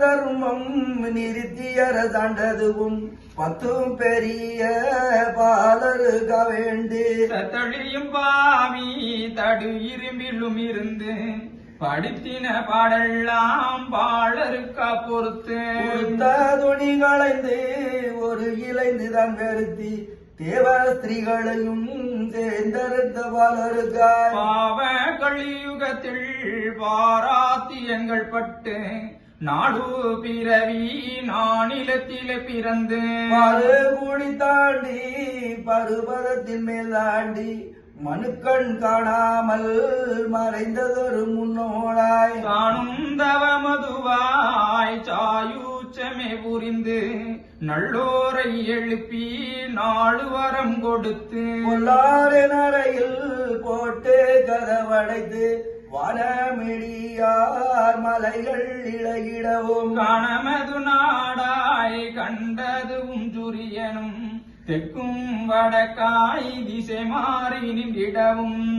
தர்மம் நிறுத்தியர தாண்டதுவும் பத்தும் பெரிய பாலருக வேண்டி. தத்தளியும் பாவி தடு இரும்பிலும் இருந்து படித்தின பாடெல்லாம் பாழருக்கா பொறுத்து. துணி களைந்து ஒரு இளைந்து தான் வெறுத்தி தேவ ஸ்திரீகளையும் தேர்ந்தெடுத்த பாலருக்காய் பாவ கலியுகத்தில் பாராத்தியங்கள் பட்டு நாடு பிறவி நானிலத்தில பிறந்து பாரு கூடி தாண்டி பருவதத்தின் மேல் தாண்டி மனுக்கண் காணாமல் மறைந்ததொரு முன்னோளாய் காணும் தவ மதுவாய் சாயூச்சமே புரிந்து நல்லோரை எழுப்பி நாடு வரம் கொடுத்து பொல்லாறு நரையில் போட்டு கதவடைத்து வனமிழியார் மலைகள் இழகிடவும் கணமது நாடாய் கண்டதும் துரியனும் தெற்கும் வடக்காய் திசை மாறி நின்றிடவும்